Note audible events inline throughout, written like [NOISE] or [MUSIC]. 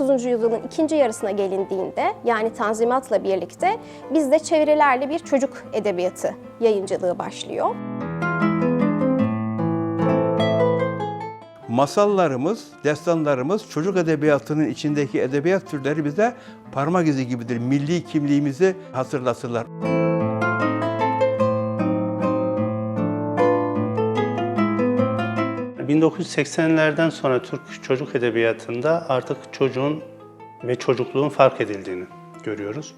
19. yüzyılın ikinci yarısına gelindiğinde yani Tanzimat'la birlikte bizde çevirilerle bir çocuk edebiyatı yayıncılığı başlıyor. Masallarımız, destanlarımız, çocuk edebiyatının içindeki edebiyat türleri bize parmak izi gibidir. Milli kimliğimizi hatırlatırlar. ...1980'lerden sonra Türk çocuk edebiyatında artık çocuğun ve çocukluğun fark edildiğini görüyoruz.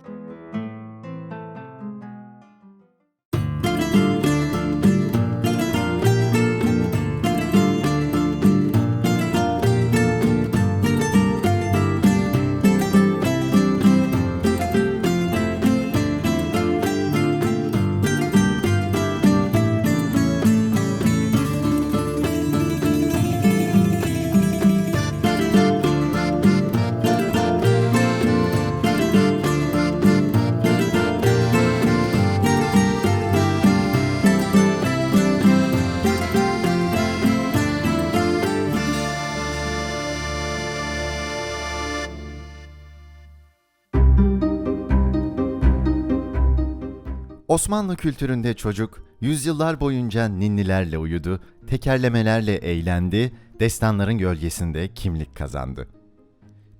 Osmanlı kültüründe çocuk yüzyıllar boyunca ninnilerle uyudu, tekerlemelerle eğlendi, destanların gölgesinde kimlik kazandı.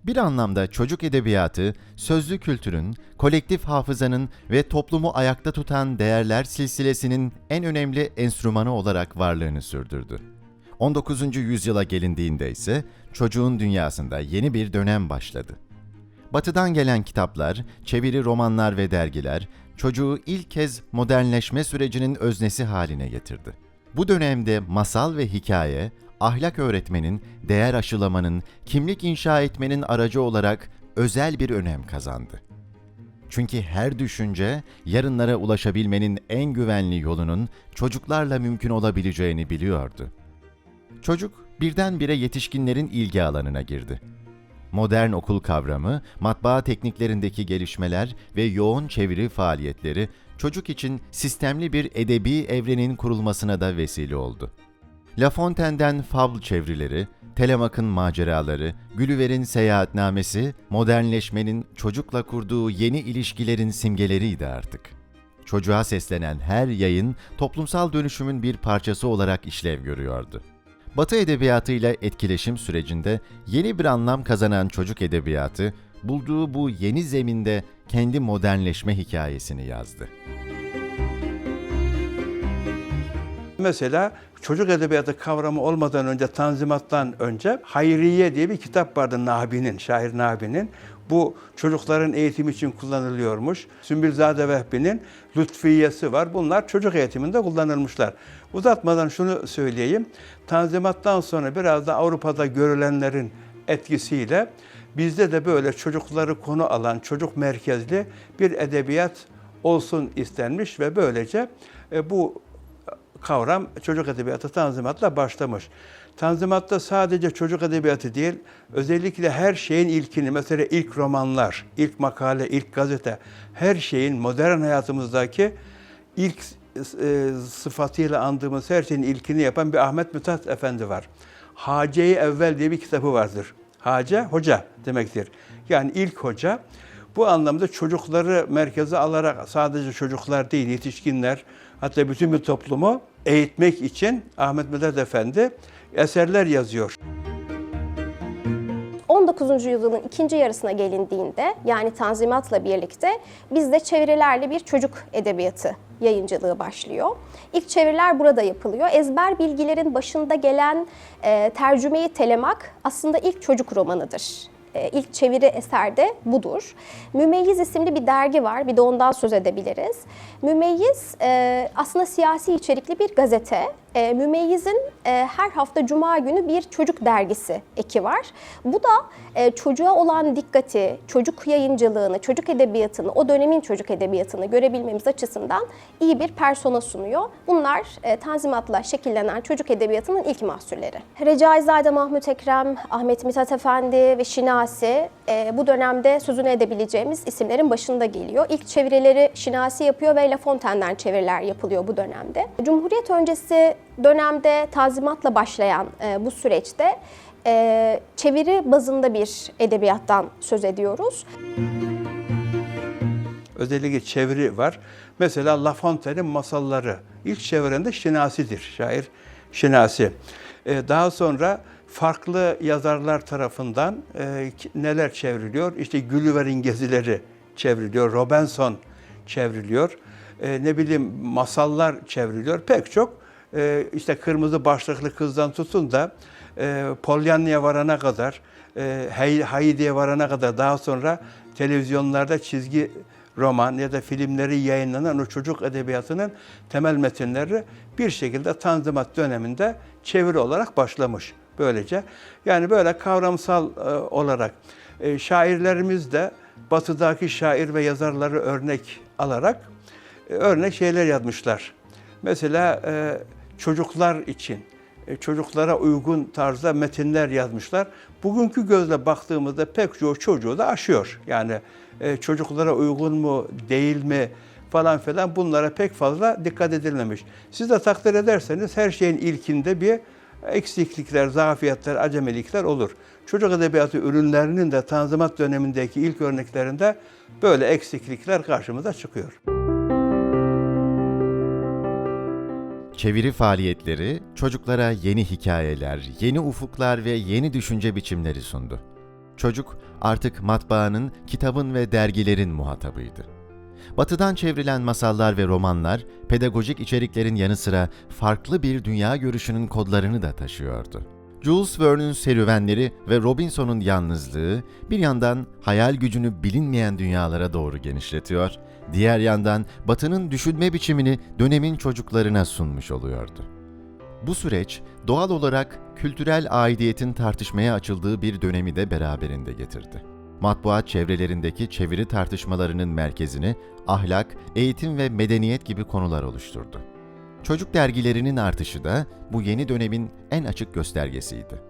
Bir anlamda çocuk edebiyatı, sözlü kültürün, kolektif hafızanın ve toplumu ayakta tutan değerler silsilesinin en önemli enstrümanı olarak varlığını sürdürdü. 19. yüzyıla gelindiğinde ise çocuğun dünyasında yeni bir dönem başladı. Batıdan gelen kitaplar, çeviri romanlar ve dergiler çocuğu ilk kez modernleşme sürecinin öznesi haline getirdi. Bu dönemde masal ve hikaye, ahlak öğretmenin, değer aşılamanın, kimlik inşa etmenin aracı olarak özel bir önem kazandı. Çünkü her düşünce yarınlara ulaşabilmenin en güvenli yolunun çocuklarla mümkün olabileceğini biliyordu. Çocuk birdenbire yetişkinlerin ilgi alanına girdi. Modern okul kavramı, matbaa tekniklerindeki gelişmeler ve yoğun çeviri faaliyetleri çocuk için sistemli bir edebi evrenin kurulmasına da vesile oldu. La Fontaine'den fabl çevirileri, Telemak'ın maceraları, Gulliver'in seyahatnamesi, modernleşmenin çocukla kurduğu yeni ilişkilerin simgeleriydi artık. Çocuğa seslenen her yayın toplumsal dönüşümün bir parçası olarak işlev görüyordu. Batı edebiyatıyla etkileşim sürecinde yeni bir anlam kazanan çocuk edebiyatı, bulduğu bu yeni zeminde kendi modernleşme hikayesini yazdı. Mesela çocuk edebiyatı kavramı olmadan önce, Tanzimat'tan önce Hayriye diye bir kitap vardı Nabi'nin, şair Nabi'nin. Bu çocukların eğitimi için kullanılıyormuş. Sümbülzade Vehbi'nin Lütfiyesi var. Bunlar çocuk eğitiminde kullanılmışlar. Uzatmadan şunu söyleyeyim. Tanzimat'tan sonra biraz da Avrupa'da görülenlerin etkisiyle bizde de böyle çocukları konu alan, çocuk merkezli bir edebiyat olsun istenmiş ve böylece e, bu kavram çocuk edebiyatı Tanzimat'la başlamış. Tanzimat'ta sadece çocuk edebiyatı değil, özellikle her şeyin ilkini, mesela ilk romanlar, ilk makale, ilk gazete, her şeyin modern hayatımızdaki ilk e, sıfatıyla andığımız her şeyin ilkini yapan bir Ahmet Mithat Efendi var. Hace-i Evvel diye bir kitabı vardır. Hace, hoca demektir. Yani ilk hoca. Bu anlamda çocukları merkeze alarak sadece çocuklar değil, yetişkinler, hatta bütün bir toplumu eğitmek için Ahmet Mithat Efendi eserler yazıyor. 19. yüzyılın ikinci yarısına gelindiğinde yani Tanzimat'la birlikte bizde çevirilerle bir çocuk edebiyatı yayıncılığı başlıyor. İlk çeviriler burada yapılıyor. Ezber bilgilerin başında gelen e, tercümeyi Telemak aslında ilk çocuk romanıdır. E, ilk çeviri eser de budur. Mümeyyiz isimli bir dergi var. Bir de ondan söz edebiliriz. Mümeyyiz e, aslında siyasi içerikli bir gazete. E, Mümeyyiz'in e, her hafta cuma günü bir çocuk dergisi eki var. Bu da e, çocuğa olan dikkati, çocuk yayıncılığını, çocuk edebiyatını, o dönemin çocuk edebiyatını görebilmemiz açısından iyi bir persona sunuyor. Bunlar e, Tanzimat'la şekillenen çocuk edebiyatının ilk mahsulleri. Recaizade Mahmut Ekrem, Ahmet Mithat Efendi ve Şinasi e, bu dönemde sözünü edebileceğimiz isimlerin başında geliyor. İlk çevirileri Şinasi yapıyor ve La Fontaine'den çeviriler yapılıyor bu dönemde. Cumhuriyet öncesi dönemde Tanzimat'la başlayan e, bu süreçte e, çeviri bazında bir edebiyattan söz ediyoruz. Özellikle çeviri var. Mesela La Fontaine'in masalları. İlk çeviren de Şinasi'dir, şair Şinasi. Ee, daha sonra farklı yazarlar tarafından e, neler çevriliyor? İşte Gulliver'in gezileri çevriliyor, Robinson çevriliyor. Ee, ne bileyim masallar çevriliyor. Pek çok e, işte kırmızı başlıklı kızdan tutun da e, Pollyanna'ya varana kadar, e, Heidi'ye varana kadar daha sonra televizyonlarda çizgi roman ya da filmleri yayınlanan o çocuk edebiyatının temel metinleri bir şekilde Tanzimat döneminde çeviri olarak başlamış böylece. Yani böyle kavramsal e, olarak e, şairlerimiz de batıdaki şair ve yazarları örnek alarak e, örnek şeyler yazmışlar. Mesela e, çocuklar için e, çocuklara uygun tarzda metinler yazmışlar. Bugünkü gözle baktığımızda pek çoğu çocuğu da aşıyor. Yani e, çocuklara uygun mu, değil mi falan filan bunlara pek fazla dikkat edilmemiş. Siz de takdir ederseniz her şeyin ilkinde bir eksiklikler, zafiyetler, acemilikler olur. Çocuk edebiyatı ürünlerinin de Tanzimat dönemindeki ilk örneklerinde böyle eksiklikler karşımıza çıkıyor. Çeviri faaliyetleri çocuklara yeni hikayeler, yeni ufuklar ve yeni düşünce biçimleri sundu. Çocuk artık matbaanın, kitabın ve dergilerin muhatabıydı. Batıdan çevrilen masallar ve romanlar pedagojik içeriklerin yanı sıra farklı bir dünya görüşünün kodlarını da taşıyordu. Jules Verne'ün serüvenleri ve Robinson'un yalnızlığı bir yandan hayal gücünü bilinmeyen dünyalara doğru genişletiyor, diğer yandan Batı'nın düşünme biçimini dönemin çocuklarına sunmuş oluyordu. Bu süreç doğal olarak kültürel aidiyetin tartışmaya açıldığı bir dönemi de beraberinde getirdi. Matbuat çevrelerindeki çeviri tartışmalarının merkezini ahlak, eğitim ve medeniyet gibi konular oluşturdu. Çocuk dergilerinin artışı da bu yeni dönemin en açık göstergesiydi.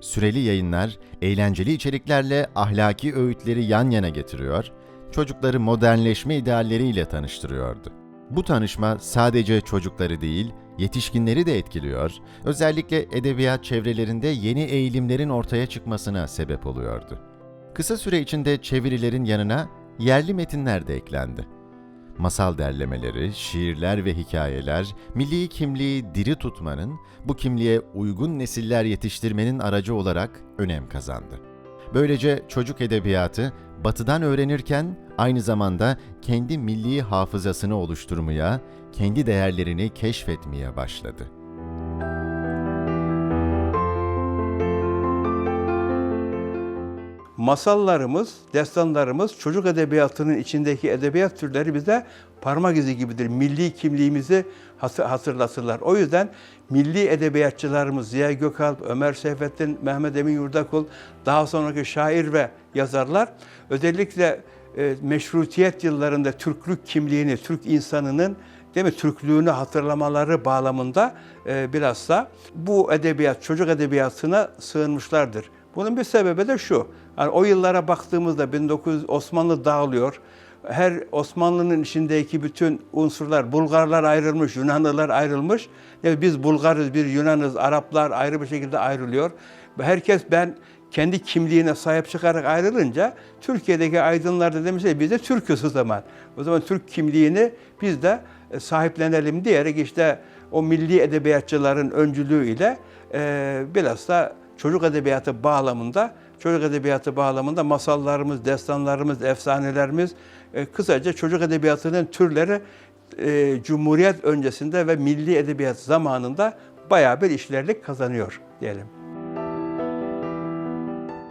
Süreli yayınlar, eğlenceli içeriklerle ahlaki öğütleri yan yana getiriyor, çocukları modernleşme idealleriyle tanıştırıyordu. Bu tanışma sadece çocukları değil, yetişkinleri de etkiliyor, özellikle edebiyat çevrelerinde yeni eğilimlerin ortaya çıkmasına sebep oluyordu. Kısa süre içinde çevirilerin yanına yerli metinler de eklendi. Masal derlemeleri, şiirler ve hikayeler, milli kimliği diri tutmanın, bu kimliğe uygun nesiller yetiştirmenin aracı olarak önem kazandı. Böylece çocuk edebiyatı batıdan öğrenirken aynı zamanda kendi milli hafızasını oluşturmaya, kendi değerlerini keşfetmeye başladı. masallarımız, destanlarımız, çocuk edebiyatının içindeki edebiyat türleri bize parmak izi gibidir. Milli kimliğimizi hatı- hatırlatırlar. O yüzden milli edebiyatçılarımız Ziya Gökalp, Ömer Seyfettin, Mehmet Emin Yurdakul, daha sonraki şair ve yazarlar özellikle e, meşrutiyet yıllarında Türklük kimliğini, Türk insanının değil mi Türklüğünü hatırlamaları bağlamında e, bilhassa bu edebiyat, çocuk edebiyatına sığınmışlardır. Bunun bir sebebi de şu. Yani o yıllara baktığımızda 1900 Osmanlı dağılıyor. Her Osmanlı'nın içindeki bütün unsurlar, Bulgarlar ayrılmış, Yunanlılar ayrılmış. Yani biz Bulgarız, bir Yunanız, Araplar ayrı bir şekilde ayrılıyor. Herkes ben kendi kimliğine sahip çıkarak ayrılınca Türkiye'deki aydınlar da demişler biz de Türk'üz o zaman. O zaman Türk kimliğini biz de e, sahiplenelim diyerek işte o milli edebiyatçıların öncülüğüyle e, bilhassa çocuk edebiyatı bağlamında çocuk edebiyatı bağlamında masallarımız, destanlarımız, efsanelerimiz e, kısaca çocuk edebiyatının türleri e, Cumhuriyet öncesinde ve milli edebiyat zamanında bayağı bir işlerlik kazanıyor diyelim.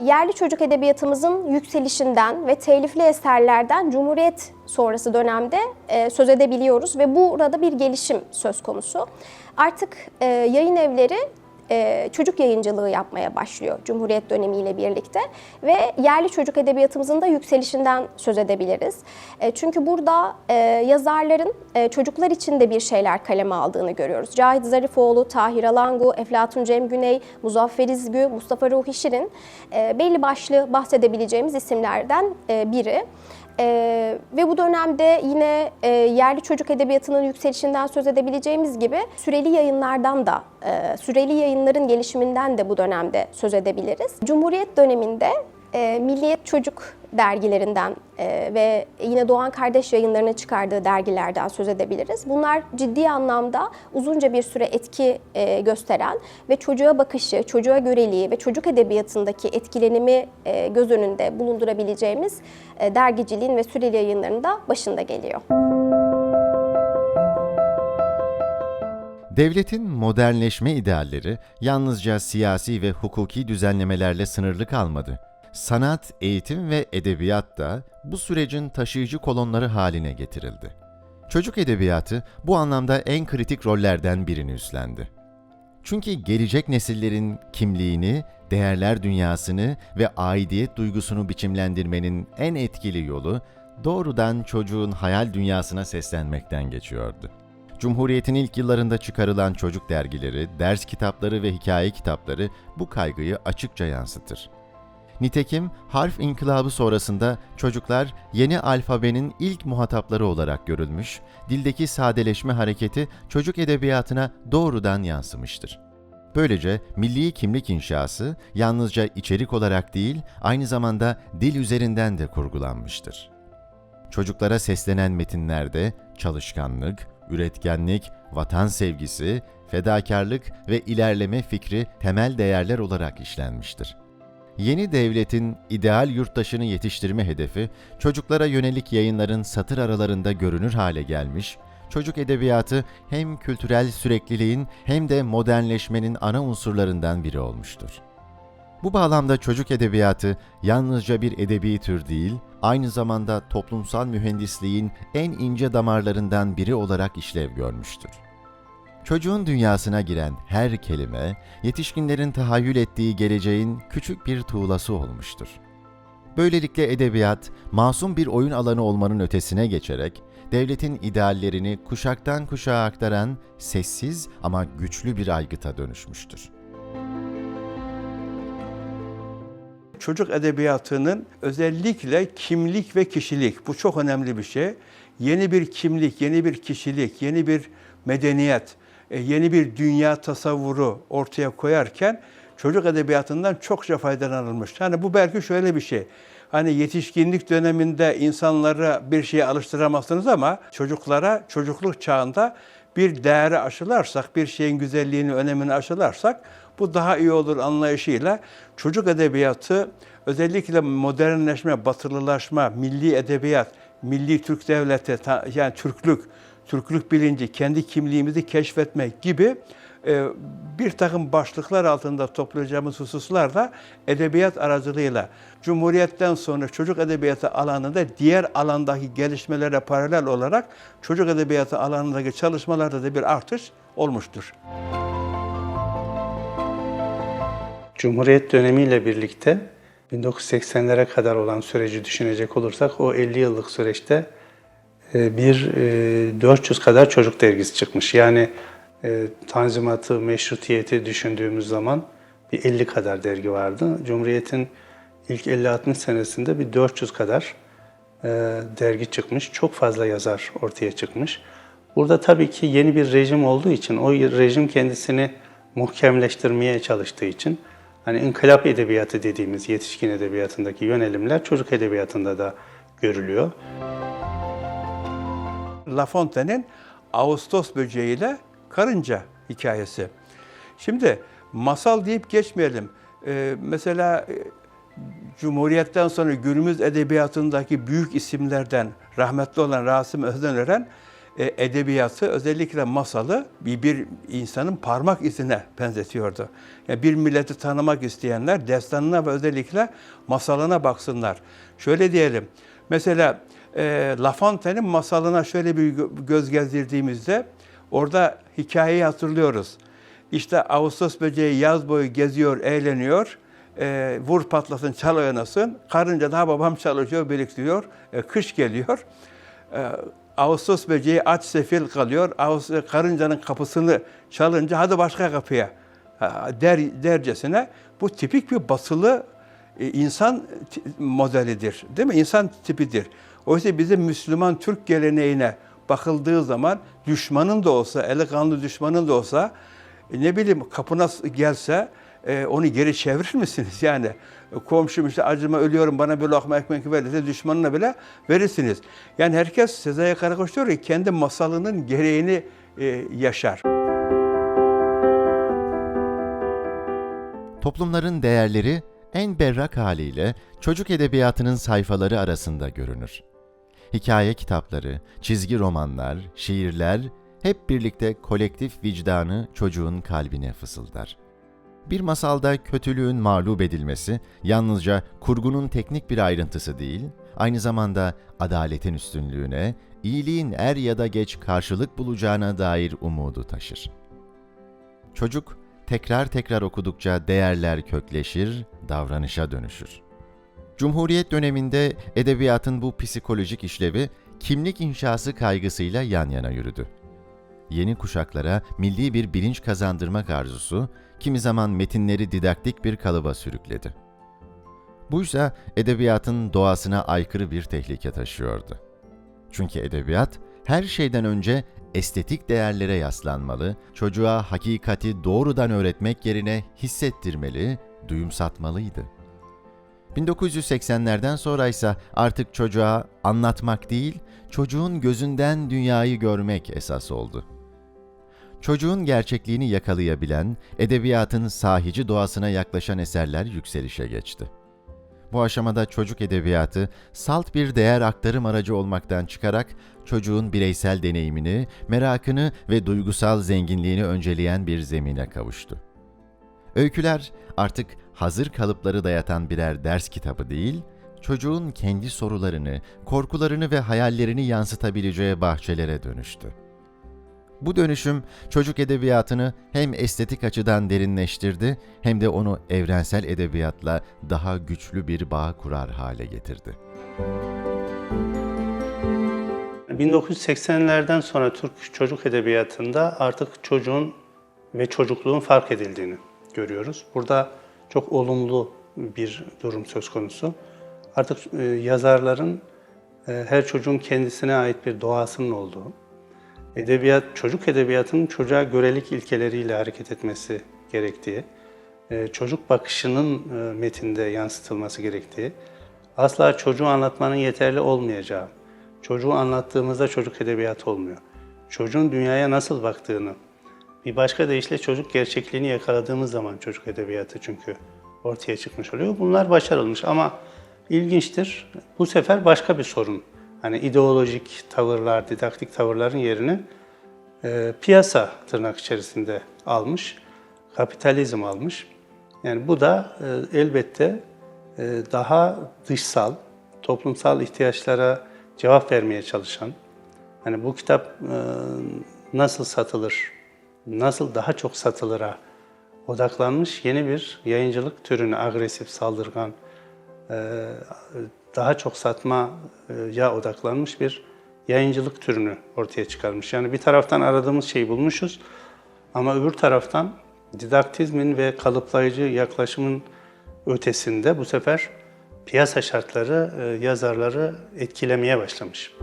Yerli çocuk edebiyatımızın yükselişinden ve telifli eserlerden Cumhuriyet sonrası dönemde e, söz edebiliyoruz ve burada bir gelişim söz konusu. Artık e, yayın evleri e, çocuk yayıncılığı yapmaya başlıyor Cumhuriyet dönemiyle birlikte ve yerli çocuk edebiyatımızın da yükselişinden söz edebiliriz. E, çünkü burada e, yazarların çocuklar için de bir şeyler kaleme aldığını görüyoruz. Cahit Zarifoğlu, Tahir Alangu, Eflatun Cem Güney, Muzaffer İzgü, Mustafa Ruhi Şirin belli başlı bahsedebileceğimiz isimlerden biri. Ee, ve bu dönemde yine e, yerli çocuk edebiyatının yükselişinden söz edebileceğimiz gibi süreli yayınlardan da, e, süreli yayınların gelişiminden de bu dönemde söz edebiliriz. Cumhuriyet döneminde e, Milliyet Çocuk dergilerinden e, ve yine Doğan Kardeş yayınlarının çıkardığı dergilerden söz edebiliriz. Bunlar ciddi anlamda uzunca bir süre etki e, gösteren ve çocuğa bakışı, çocuğa göreliği ve çocuk edebiyatındaki etkilenimi e, göz önünde bulundurabileceğimiz e, dergiciliğin ve süreli yayınlarının da başında geliyor. Devletin modernleşme idealleri yalnızca siyasi ve hukuki düzenlemelerle sınırlı kalmadı. Sanat, eğitim ve edebiyat da bu sürecin taşıyıcı kolonları haline getirildi. Çocuk edebiyatı bu anlamda en kritik rollerden birini üstlendi. Çünkü gelecek nesillerin kimliğini, değerler dünyasını ve aidiyet duygusunu biçimlendirmenin en etkili yolu doğrudan çocuğun hayal dünyasına seslenmekten geçiyordu. Cumhuriyet'in ilk yıllarında çıkarılan çocuk dergileri, ders kitapları ve hikaye kitapları bu kaygıyı açıkça yansıtır. Nitekim harf inkılabı sonrasında çocuklar yeni alfabenin ilk muhatapları olarak görülmüş, dildeki sadeleşme hareketi çocuk edebiyatına doğrudan yansımıştır. Böylece milli kimlik inşası yalnızca içerik olarak değil, aynı zamanda dil üzerinden de kurgulanmıştır. Çocuklara seslenen metinlerde çalışkanlık, üretkenlik, vatan sevgisi, fedakarlık ve ilerleme fikri temel değerler olarak işlenmiştir. Yeni devletin ideal yurttaşını yetiştirme hedefi, çocuklara yönelik yayınların satır aralarında görünür hale gelmiş, çocuk edebiyatı hem kültürel sürekliliğin hem de modernleşmenin ana unsurlarından biri olmuştur. Bu bağlamda çocuk edebiyatı yalnızca bir edebi tür değil, aynı zamanda toplumsal mühendisliğin en ince damarlarından biri olarak işlev görmüştür. Çocuğun dünyasına giren her kelime, yetişkinlerin tahayyül ettiği geleceğin küçük bir tuğlası olmuştur. Böylelikle edebiyat, masum bir oyun alanı olmanın ötesine geçerek, devletin ideallerini kuşaktan kuşağa aktaran sessiz ama güçlü bir aygıta dönüşmüştür. Çocuk edebiyatının özellikle kimlik ve kişilik, bu çok önemli bir şey. Yeni bir kimlik, yeni bir kişilik, yeni bir medeniyet, yeni bir dünya tasavvuru ortaya koyarken çocuk edebiyatından çokça faydalanılmış. Yani bu belki şöyle bir şey. Hani yetişkinlik döneminde insanları bir şeye alıştıramazsınız ama çocuklara çocukluk çağında bir değeri aşılarsak, bir şeyin güzelliğini, önemini aşılarsak bu daha iyi olur anlayışıyla çocuk edebiyatı özellikle modernleşme, batılılaşma, milli edebiyat, milli Türk devleti, yani Türklük, Türklük bilinci, kendi kimliğimizi keşfetmek gibi e, bir takım başlıklar altında toplayacağımız hususlarda edebiyat aracılığıyla Cumhuriyet'ten sonra çocuk edebiyatı alanında diğer alandaki gelişmelere paralel olarak çocuk edebiyatı alanındaki çalışmalarda da bir artış olmuştur. Cumhuriyet dönemiyle birlikte 1980'lere kadar olan süreci düşünecek olursak o 50 yıllık süreçte bir 400 kadar çocuk dergisi çıkmış. Yani e, Tanzimatı, meşrutiyeti düşündüğümüz zaman bir 50 kadar dergi vardı. Cumhuriyet'in ilk 50-60 senesinde bir 400 kadar e, dergi çıkmış. Çok fazla yazar ortaya çıkmış. Burada tabii ki yeni bir rejim olduğu için, o rejim kendisini muhkemleştirmeye çalıştığı için hani inkılap edebiyatı dediğimiz yetişkin edebiyatındaki yönelimler çocuk edebiyatında da görülüyor. La Fontaine'in Ağustos böceğiyle karınca hikayesi. Şimdi masal deyip geçmeyelim. Ee, mesela e, Cumhuriyet'ten sonra günümüz edebiyatındaki büyük isimlerden rahmetli olan Rasim Özdenören e, edebiyatı özellikle masalı bir, bir insanın parmak izine benzetiyordu. Yani bir milleti tanımak isteyenler destanına ve özellikle masalına baksınlar. Şöyle diyelim, mesela e, La Fontaine'in masalına şöyle bir göz gezdirdiğimizde orada hikayeyi hatırlıyoruz. İşte Ağustos böceği yaz boyu geziyor, eğleniyor. E, vur patlasın, çal oynasın. Karınca daha babam çalışıyor, biriktiriyor. E, kış geliyor. E, Ağustos böceği aç sefil kalıyor. Ağustos, karıncanın kapısını çalınca hadi başka kapıya der, dercesine. Bu tipik bir basılı e, insan modelidir. Değil mi? İnsan tipidir. Oysa bizim Müslüman Türk geleneğine bakıldığı zaman düşmanın da olsa, eli kanlı düşmanın da olsa e, ne bileyim kapına gelse e, onu geri çevirir misiniz? [LAUGHS] Yani e, komşum işte acıma ölüyorum bana bir lokma ekmek ver dese düşmanına bile verirsiniz. Yani herkes Sezai Karakoç diyor ki kendi masalının gereğini yaşar. Toplumların değerleri en berrak haliyle çocuk edebiyatının sayfaları arasında görünür. Hikaye kitapları, çizgi romanlar, şiirler hep birlikte kolektif vicdanı çocuğun kalbine fısıldar. Bir masalda kötülüğün mağlup edilmesi yalnızca kurgunun teknik bir ayrıntısı değil, aynı zamanda adaletin üstünlüğüne, iyiliğin er ya da geç karşılık bulacağına dair umudu taşır. Çocuk tekrar tekrar okudukça değerler kökleşir, davranışa dönüşür. Cumhuriyet döneminde edebiyatın bu psikolojik işlevi kimlik inşası kaygısıyla yan yana yürüdü. Yeni kuşaklara milli bir bilinç kazandırmak arzusu, kimi zaman metinleri didaktik bir kalıba sürükledi. Buysa edebiyatın doğasına aykırı bir tehlike taşıyordu. Çünkü edebiyat her şeyden önce estetik değerlere yaslanmalı, çocuğa hakikati doğrudan öğretmek yerine hissettirmeli, duyumsatmalıydı. 1980'lerden sonra ise artık çocuğa anlatmak değil, çocuğun gözünden dünyayı görmek esas oldu. Çocuğun gerçekliğini yakalayabilen, edebiyatın sahici doğasına yaklaşan eserler yükselişe geçti. Bu aşamada çocuk edebiyatı salt bir değer aktarım aracı olmaktan çıkarak çocuğun bireysel deneyimini, merakını ve duygusal zenginliğini önceleyen bir zemine kavuştu. Öyküler artık hazır kalıpları dayatan birer ders kitabı değil, çocuğun kendi sorularını, korkularını ve hayallerini yansıtabileceği bahçelere dönüştü. Bu dönüşüm çocuk edebiyatını hem estetik açıdan derinleştirdi hem de onu evrensel edebiyatla daha güçlü bir bağ kurar hale getirdi. 1980'lerden sonra Türk çocuk edebiyatında artık çocuğun ve çocukluğun fark edildiğini görüyoruz. Burada çok olumlu bir durum söz konusu. Artık e, yazarların e, her çocuğun kendisine ait bir doğasının olduğu, edebiyat çocuk edebiyatının çocuğa görelik ilkeleriyle hareket etmesi gerektiği, e, çocuk bakışının metinde yansıtılması gerektiği, asla çocuğu anlatmanın yeterli olmayacağı, çocuğu anlattığımızda çocuk edebiyatı olmuyor. Çocuğun dünyaya nasıl baktığını, bir başka deyişle çocuk gerçekliğini yakaladığımız zaman çocuk edebiyatı çünkü ortaya çıkmış oluyor. Bunlar başarılmış ama ilginçtir. Bu sefer başka bir sorun. Hani ideolojik tavırlar, didaktik tavırların yerini e, piyasa tırnak içerisinde almış, kapitalizm almış. Yani bu da e, elbette e, daha dışsal, toplumsal ihtiyaçlara cevap vermeye çalışan, hani bu kitap e, nasıl satılır, nasıl daha çok satılıra odaklanmış yeni bir yayıncılık türünü agresif, saldırgan, e, daha çok satmaya odaklanmış bir yayıncılık türünü ortaya çıkarmış. Yani bir taraftan aradığımız şeyi bulmuşuz ama öbür taraftan didaktizmin ve kalıplayıcı yaklaşımın ötesinde bu sefer piyasa şartları e, yazarları etkilemeye başlamış.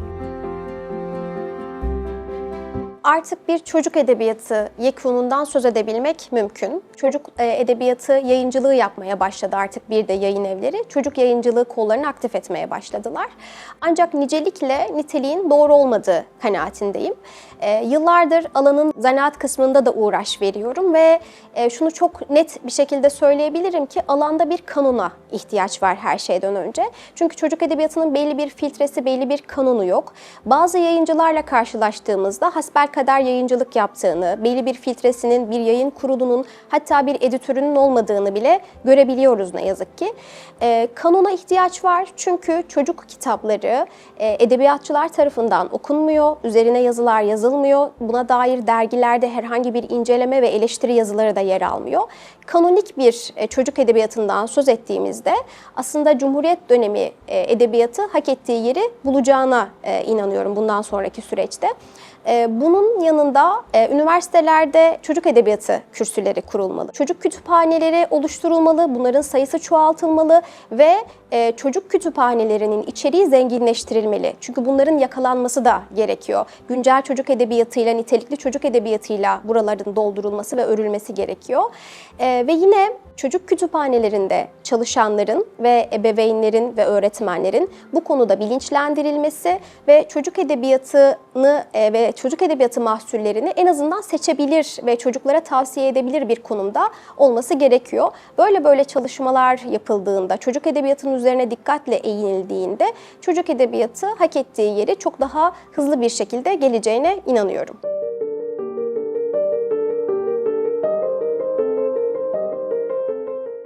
Artık bir çocuk edebiyatı yekunundan söz edebilmek mümkün. Çocuk e, edebiyatı yayıncılığı yapmaya başladı artık bir de yayın evleri. Çocuk yayıncılığı kollarını aktif etmeye başladılar. Ancak nicelikle niteliğin doğru olmadığı kanaatindeyim. E, yıllardır alanın zanaat kısmında da uğraş veriyorum ve e, şunu çok net bir şekilde söyleyebilirim ki alanda bir kanuna ihtiyaç var her şeyden önce. Çünkü çocuk edebiyatının belli bir filtresi, belli bir kanunu yok. Bazı yayıncılarla karşılaştığımızda hasbelkader yayıncılık yaptığını, belli bir filtresinin, bir yayın kurulunun hatta bir editörünün olmadığını bile görebiliyoruz ne yazık ki. E, kanuna ihtiyaç var çünkü çocuk kitapları e, edebiyatçılar tarafından okunmuyor, üzerine yazılar yazılmıyor. Buna dair dergilerde herhangi bir inceleme ve eleştiri yazıları da yer almıyor. Kanonik bir e, çocuk edebiyatından söz ettiğimizde aslında Cumhuriyet dönemi e, edebiyatı hak ettiği yeri bulacağına e, inanıyorum bundan sonraki süreçte. E, bunun yanında e, üniversitelerde çocuk edebiyatı kürsüleri kurulmalı. Çocuk kütüphaneleri oluşturulmalı, bunların sayısı çoğaltılmalı ve e, çocuk kütüphanelerinin içeriği zenginleştirilmeli. Çünkü bunların yakalanması da gerekiyor. Güncel çocuk edebiyatıyla, nitelikli çocuk edebiyatıyla buraların doldurulması ve örülmesi gerekiyor. E, ve yine çocuk kütüphanelerinde çalışanların ve ebeveynlerin ve öğretmenlerin bu konuda bilinçlendirilmesi ve çocuk edebiyatını çocuk edebiyatı mahsullerini en azından seçebilir ve çocuklara tavsiye edebilir bir konumda olması gerekiyor. Böyle böyle çalışmalar yapıldığında, çocuk edebiyatının üzerine dikkatle eğinildiğinde çocuk edebiyatı hak ettiği yeri çok daha hızlı bir şekilde geleceğine inanıyorum.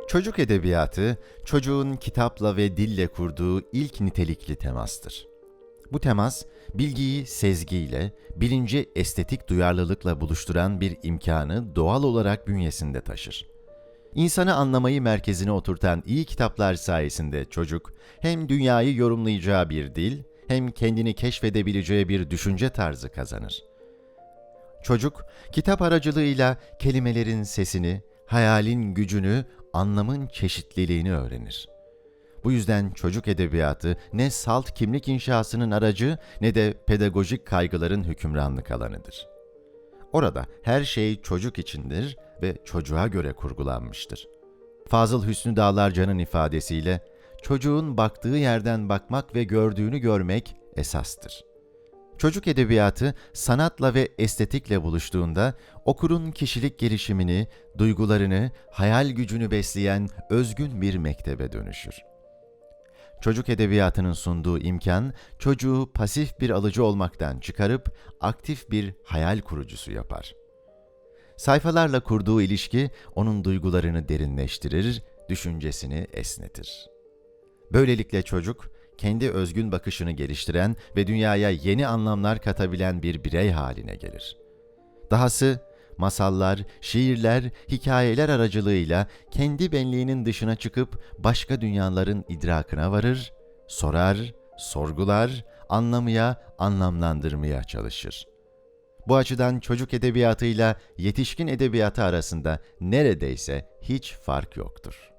Çocuk edebiyatı, çocuğun kitapla ve dille kurduğu ilk nitelikli temastır. Bu temas, bilgiyi sezgiyle, bilinci estetik duyarlılıkla buluşturan bir imkanı doğal olarak bünyesinde taşır. İnsanı anlamayı merkezine oturtan iyi kitaplar sayesinde çocuk, hem dünyayı yorumlayacağı bir dil, hem kendini keşfedebileceği bir düşünce tarzı kazanır. Çocuk, kitap aracılığıyla kelimelerin sesini, hayalin gücünü, anlamın çeşitliliğini öğrenir. Bu yüzden çocuk edebiyatı ne salt kimlik inşasının aracı ne de pedagojik kaygıların hükümranlık alanıdır. Orada her şey çocuk içindir ve çocuğa göre kurgulanmıştır. Fazıl Hüsnü Dağlarcan'ın ifadesiyle, çocuğun baktığı yerden bakmak ve gördüğünü görmek esastır. Çocuk edebiyatı sanatla ve estetikle buluştuğunda okurun kişilik gelişimini, duygularını, hayal gücünü besleyen özgün bir mektebe dönüşür. Çocuk edebiyatının sunduğu imkan, çocuğu pasif bir alıcı olmaktan çıkarıp aktif bir hayal kurucusu yapar. Sayfalarla kurduğu ilişki onun duygularını derinleştirir, düşüncesini esnetir. Böylelikle çocuk, kendi özgün bakışını geliştiren ve dünyaya yeni anlamlar katabilen bir birey haline gelir. Dahası masallar, şiirler, hikayeler aracılığıyla kendi benliğinin dışına çıkıp başka dünyaların idrakına varır, sorar, sorgular, anlamaya, anlamlandırmaya çalışır. Bu açıdan çocuk edebiyatıyla yetişkin edebiyatı arasında neredeyse hiç fark yoktur.